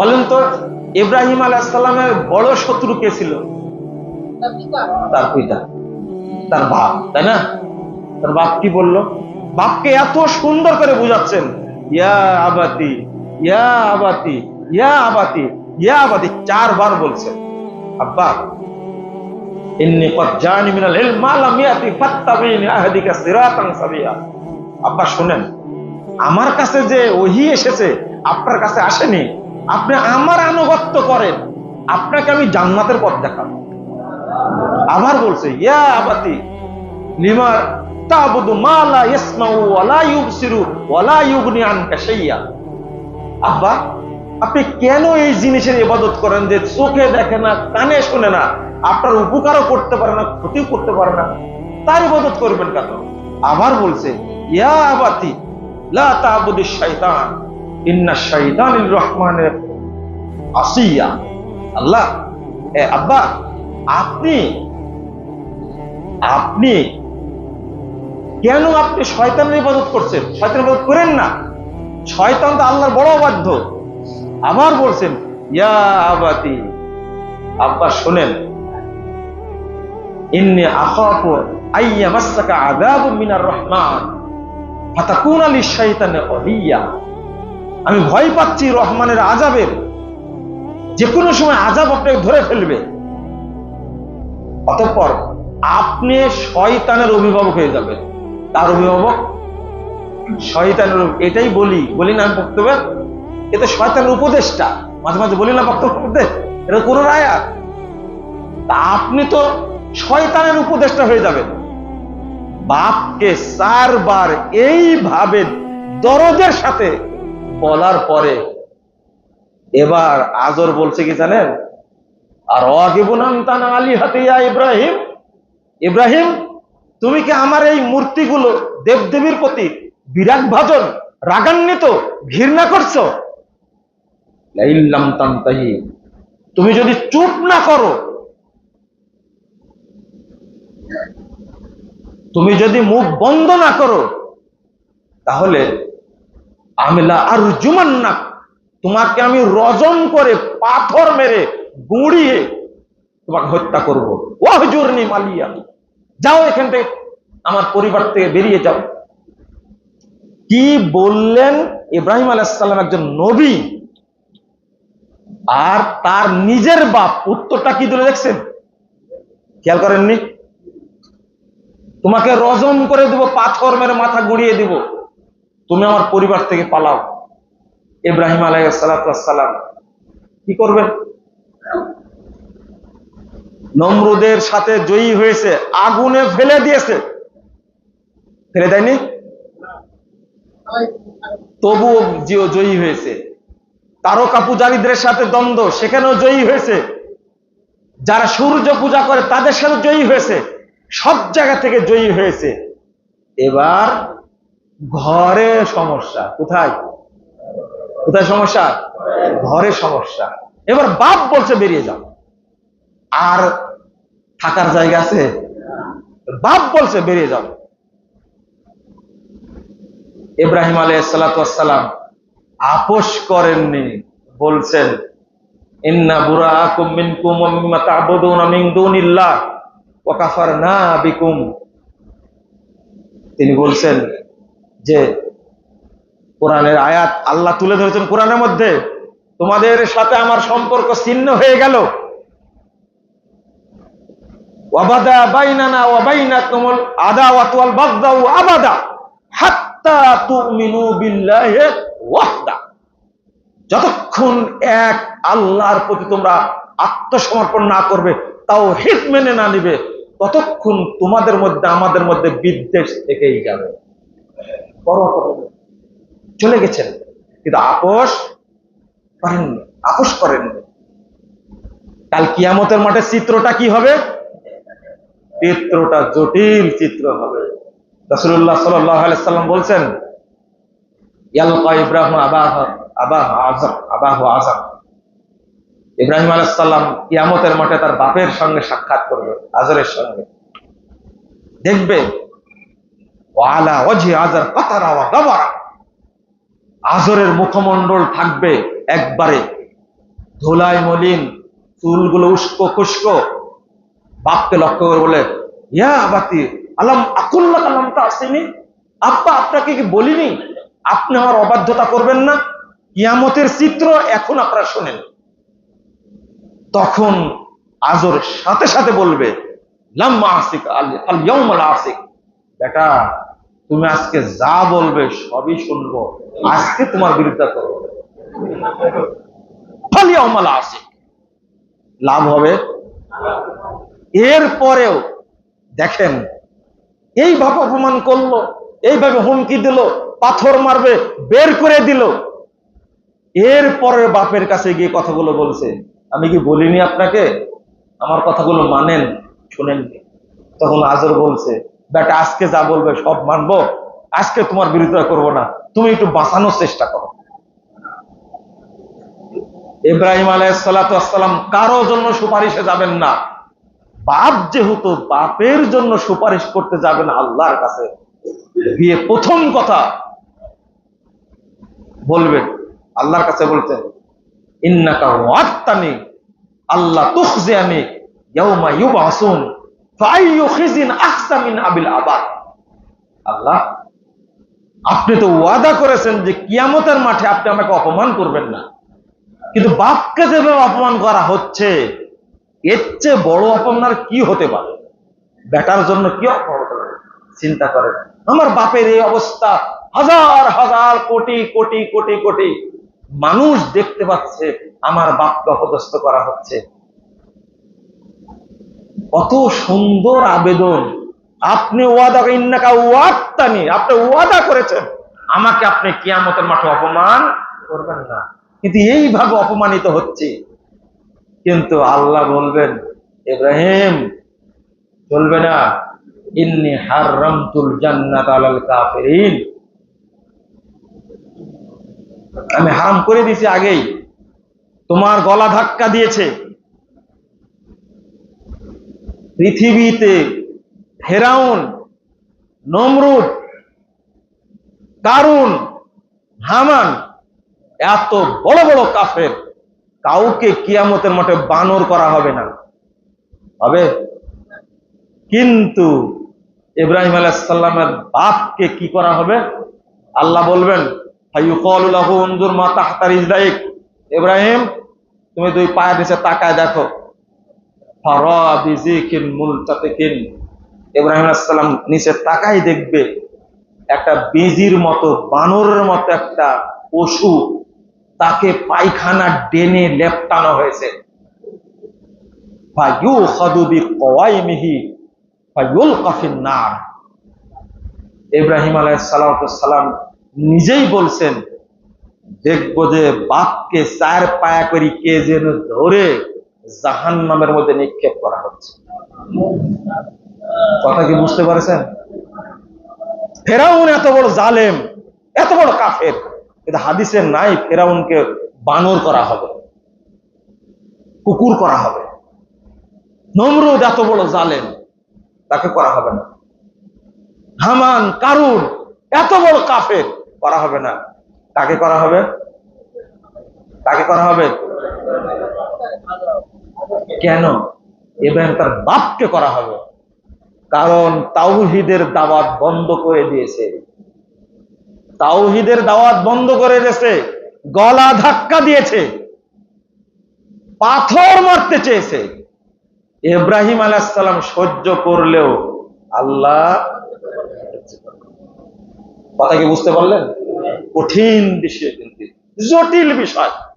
বলেন তো ইব্রাহিম আলাইসাল্লামের বড় শত্রু কে ছিল? তার পিতা। তার বাপ তাই না? তার বাপ কি বলল? বাপকে এত সুন্দর করে বুঝাচ্ছেন। ইয়া আবাতি ইয়া আবাতি ইয়া আবাতি ইয়া আবাতি চারবার বলছেন। আব্বা ইন্নি কদ জানি মিনাল ইলম মা লাম ইয়াতি ফাত্তাবিনি আহদিকা সিরাতান সাবিয়া। আব্বা শুনেন আমার কাছে যে ওহি এসেছে আপনার কাছে আসেনি আপনি আমার আনুগত্য করেন, আপনাকে আমি জান্নাতের পথ দেখাবো। আবার বলছে, ইয়া আবাতি লিমা তাবুদু মা লা ইয়াসমাউ ওয়া লা ইউবসিরু ওয়া লা ইউগনি আনকা শাইয়া। আব্বা, আপনি কেন এই জিনিসের ইবাদত করেন যে চোখে দেখে না, কানে শুনে না? আপনার উপকারও করতে পারে না, ক্ষতিও করতে পারে না। তার ইবাদত করবেন কেন? আবার বলছে, ইয়া আবাতি, লা তাবুদু শাইতান। আল্লাহ আব্বা, আপনি আপনি কেন আপনি শয়তানের ইবাদত করছেন? ইবাদত করেন না। শয়তান তো আল্লাহর বড় বাধ্য আবার বলছেন, ইয়া আবাতি, আব্বা শোনেন, ইন্নি আখাফু আইয়া আযাবুম মিনার রহমান, ফাতাকুনা লিশ-শাইতানি ওলিয়া আমি ভয় পাচ্ছি রহমানের আজাবের যে কোনো সময় আজাব আপনাকে ধরে ফেলবে। অতঃপর আপনি শয়তানের অভিভাবক হয়ে যাবেন। তার অভিভাবক? শয়তানের এটাই বলি। বলি না বক্তব্য? এটা শয়তানের উপদেশটা মাঝে মাঝে বলি না বক্তব্য? মধ্যে এটা কোন রায়াত তা আপনি তো শয়তানের উপদেশটা হয়ে যাবেন। বাপকে চারবার এইভাবে দরদের সাথে বলার পরে এবার আজর বলছে কি জানেন? আর আলী হাতিয়া ইব্রাহিম। ইব্রাহিম, তুমি কি আমার এই মূর্তিগুলো দেবদেবীর প্রতি বিরাট ভাজন, রাগান্বিত, ঘৃণা করছ? তুমি যদি চুপ না করো, তুমি যদি মুখ বন্ধ না করো, তাহলে আমিলা আর জুমান না তোমাকে আমি রজম করে পাথর মেরে গুঁড়িয়ে তোমাকে হত্যা করব। ওয়াহজুরনি মালিয়া, যাও এখান থেকে, আমার পরিবার থেকে বেরিয়ে যাও। কি বললেন ইব্রাহিম আলাইসাল্লাম একজন নবী? আর তার নিজের বাপ, উত্তরটা কি দিলে দেখছেন? খেয়াল করেননি? তোমাকে রজম করে দিব, পাথর মেরে মাথা গুড়িয়ে দিব। তুমি আমার পরিবার থেকে পালাও। ইব্রাহিম আলাইসালাম কি করবেন? নমরুদের সাথে জয়ী হয়েছে, আগুনে ফেলে দিয়েছে। ফেলে দেয়নি? তবুও জিও জয়ী হয়েছে। তারকা পূজারীদের সাথে দ্বন্দ্ব, সেখানেও জয়ী হয়েছে। যারা সূর্য পূজা করে, তাদের সাথে জয়ী হয়েছে। সব জায়গা থেকে জয়ী হয়েছে। এবার ঘরে সমস্যা। কোথায়? কোথায় সমস্যা? ঘরে সমস্যা। এবার বাপ বলছে, বেরিয়ে যাও। আর থাকার জায়গা আছে? বাপ বলছে, বেরিয়ে যাও। ইব্রাহিম আলাইসালাম আপোষ করেননি। বলছেন, ইন্না বুড়া মিন ওয়া বিকুম। তিনি বলছেন যে কোরআনের আয়াত আল্লাহ তুলে ধরেছেন কোরআনের মধ্যে, তোমাদের সাথে আমার সম্পর্ক ছিন্ন হয়ে গেল। যতক্ষণ এক আল্লাহর প্রতি তোমরা আত্মসমর্পণ না করবে তাও হিত মেনে না নিবে, ততক্ষণ তোমাদের মধ্যে, আমাদের মধ্যে বিদ্বেষ থেকেই যাবে। চলে গেছেন। কিন্তু আপোষ করেননি আপোষ করেননি। কাল কিয়ামতের মাঠে চিত্রটা কি হবে? চিত্রটা জটিল চিত্র হবে। রসুল্লাহ সাল্লাম বলছেন ইব্রাহিম আবাহ আবাহ আজম আবাহ আজম। ইব্রাহিম কিয়ামতের মাঠে তার বাপের সঙ্গে সাক্ষাৎ করবে, আজরের সঙ্গে। দেখবে আজরের মুখমণ্ডল থাকবে একবারে। ধুলাই মলিন, চুলগুলো উস্কো খুস্কো বাপকে লক্ষ্য করে বলে, ইয়া আবাতি, আলাম আকুল্লা কালামটা আসেনি আব্বা, আপনাকে কি বলিনি? আপনি আমার অবাধ্যতা করবেন না? কিয়ামতের চিত্র এখন আপনারা শোনেন। তখন আজর সাথে সাথে বলবে লাম্মা আসিক আল আসিক বেটা তুমি আজকে যা বলবে সবই শুনব। আজকে তোমার বিরুদ্ধে করব। ফাল ইয়াউমাল আসিক লাভ হবে। এরপরেও দেখেন এইভাবে অপমান করল, এইভাবে হুমকি দিল, পাথর মারবে, বের করে দিল। এরপরে বাপের কাছে গিয়ে কথাগুলো বলছে। আমি কি বলিনি আপনাকে? আমার কথাগুলো মানেন, শুনেননি। তখন আজর বলছে বেটা আজকে যা বলবে সব মানবো। আজকে তোমার বিরোধিতা করব না। তুমি একটু বাঁচানোর চেষ্টা করো। ইব্রাহিম আলাইসালাম কারও জন্য সুপারিশে যাবেন না। বাপ যেহেতু বাপের জন্য সুপারিশ করতে যাবেন আল্লাহর কাছে গিয়ে প্রথম কথা বলবেন। আল্লাহর কাছে বলতেন, ইন্নাকা ওয়াত্তানি আল্লাহ তুখজিয়ানি, ইয়াউমা ইউবাসুন। আল্লাহ, আপনি তো ওয়াদা করেছেন যে কিয়ামতের মাঠে আপনি আমাকে অপমান করবেন না। কিন্তু বাপকে যেভাবে অপমান করা হচ্ছে, এর চেয়ে বড় অপমান কি হতে পারে? বেটার জন্য কি অপমান চিন্তা করেন। আমার বাপের এই অবস্থা হাজার হাজার কোটি কোটি কোটি কোটি। মানুষ দেখতে পাচ্ছে, আমার বাপকে অপদস্থ করা হচ্ছে। কত সুন্দর আবেদন। আপনি ওয়াদা, ইন্নাকা আপনি ওয়াদা করেছেন। আমাকে আপনি কিয়ামতের মাঠে অপমান করবেন না। কিন্তু এইভাবে অপমানিত হচ্ছে। কিন্তু আল্লাহ বলবেন, ইব্রাহিম, চলবে না। ইন্নি হারামতুল জান্নাত আলাল কাফিরিন। আমি হারাম করে দিয়েছি আগেই। তোমার গলা ধাক্কা দিয়েছে। পৃথিবীতে ফেরাউন, নমরুদ, কারুন, হামান এত বড় বড় কাফের, কাউকে কিয়ামতের মঠে বানর করা হবে না। হবে? কিন্তু ইব্রাহিম আলাইসাল্লামের বাপকে কি করা হবে? আল্লাহ বলবেন ইব্রাহিম, তুমি দুই পায়ের নিচে তাকায় দেখো। ইব্রাহিম আলাইসাল্লাম নিচে তাকাই দেখবে একটা বিজির মতো, বানরের মতো একটা পশু তাকে পায়খানা ডেনে লেপটানো হয়েছে। ইব্রাহিম আলাইসালাম নিজেই বলছেন, দেখব যে বাপকে চার পায়া করি কে যেন ধরে জাহান নামের মধ্যে নিক্ষেপ করা হচ্ছে। কথা কি বুঝতে পারছেন? ফেরাউন এত বড় জালেম, এত বড় কাফের, কিন্তু হাদিসে নাই ফেরাউনকে বানর করা হবে, কুকুর করা হবে। নমরুদ এত বড় জালেম, তাকে করা হবে না। হামান, কারুন এত বড় কাফের, করা হবে না। তাকে করা হবে? তাকে করা হবে? কেন? এবার তার বাপকে করা হবে। কারণ তাওহিদের দাওয়াত বন্ধ করে দিয়েছে। তাওহিদের দাওয়াত বন্ধ করে দিয়েছে, গলা ধাক্কা দিয়েছে, পাথর মারতে চেয়েছে। ইব্রাহিম আলাইসাল্লাম সহ্য করলেও আল্লাহ কথা কি বুঝতে পারলেন? কঠিন বিষয় কিন্তু, জটিল বিষয়।